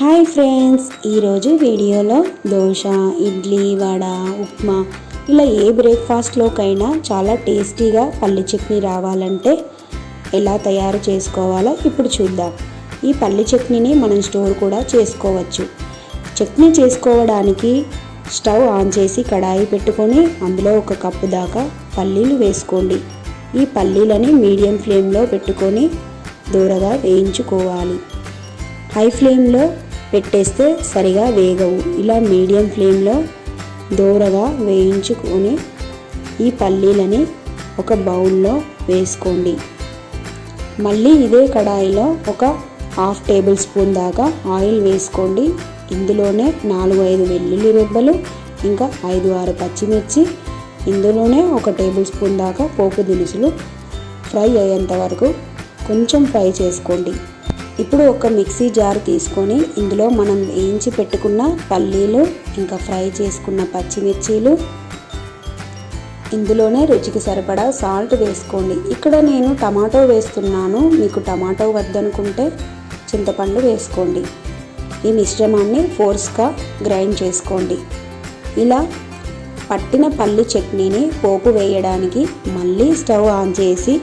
Hi friends ఈరోజు వీడియోలో దోశ ఇడ్లీ వడ ఉప్మా ఇలా ఏ బ్రేక్ఫాస్ట్లోకైనా చాలా టేస్టీగా పల్లి చట్నీ రావాలంటే ఎలా తయారు చేసుకోవాలో ఇప్పుడు చూద్దాం. ఈ పల్లి చట్నీని మనం స్టోర్ కూడా చేసుకోవచ్చు. చట్నీ చేసుకోవడానికి స్టవ్ ఆన్ చేసి కడాయి పెట్టుకొని అందులో ఒక కప్పు దాకా పల్లీలు వేసుకోండి. ఈ పల్లీలని మీడియం ఫ్లేమ్లో పెట్టుకొని దూరగా వేయించుకోవాలి. హై ఫ్లేమ్లో పెట్టేస్తే సరిగా వేగవు. ఇలా మీడియం ఫ్లేమ్లో దూరగా వేయించుకొని ఈ పల్లీలని ఒక బౌల్లో వేసుకోండి. మళ్ళీ ఇదే కడాయిలో ఒక హాఫ్ టేబుల్ స్పూన్ దాకా ఆయిల్ వేసుకోండి. ఇందులోనే నాలుగు ఐదు వెల్లుల్లి రెబ్బలు ఇంకా ఐదు ఆరు పచ్చిమిర్చి ఇందులోనే ఒక టేబుల్ స్పూన్ దాకా పోపు దినుసులు ఫ్రై అయ్యేంత వరకు కొంచెం ఫ్రై చేసుకోండి. ఇప్పుడు ఒక మిక్సీ జార్ తీసుకొని ఇందులో మనం వేయించి పెట్టుకున్న పల్లీలు ఇంకా ఫ్రై చేసుకున్న పచ్చిమిర్చీలు ఇందులోనే రుచికి సరిపడా సాల్ట్ వేసుకోండి. ఇక్కడ నేను టమాటో వేస్తున్నాను. మీకు టమాటో వద్దనుకుంటే చింతపండు వేసుకోండి. ఈ మిశ్రమాన్ని ఫోర్స్గా గ్రైండ్ చేసుకోండి. ఇలా పట్టిన పల్లి చట్నీని పోపు వేయడానికి మళ్ళీ స్టవ్ ఆన్ చేసి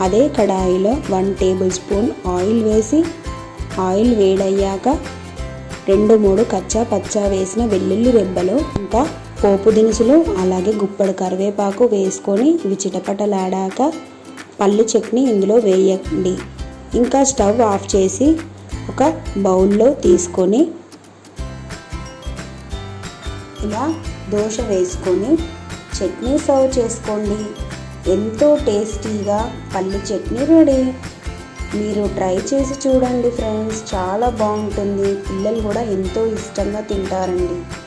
అదే కడాయిలో వన్ టేబుల్ స్పూన్ ఆయిల్ వేసి ఆయిల్ వేడయ్యాక రెండు మూడు కచ్చా పచ్చా వేసిన వెల్లుల్లి రెబ్బలు ఇంకా పోపు దినుసులు అలాగే గుప్పడు కరివేపాకు వేసుకొని ఇవి చిటపటలాడాక పల్లి చట్నీ ఇందులో వేయండి. ఇంకా స్టవ్ ఆఫ్ చేసి ఒక బౌల్లో తీసుకొని ఇలా దోశ వేసుకొని చట్నీ సర్వ్ చేసుకోండి. ఎంతో టేస్టీగా పల్లి చట్నీ రెడీ. మీరు ట్రై చేసి చూడండి ఫ్రెండ్స్. చాలా బాగుంటుంది. పిల్లలు కూడా ఎంతో ఇష్టంగా తింటారండి.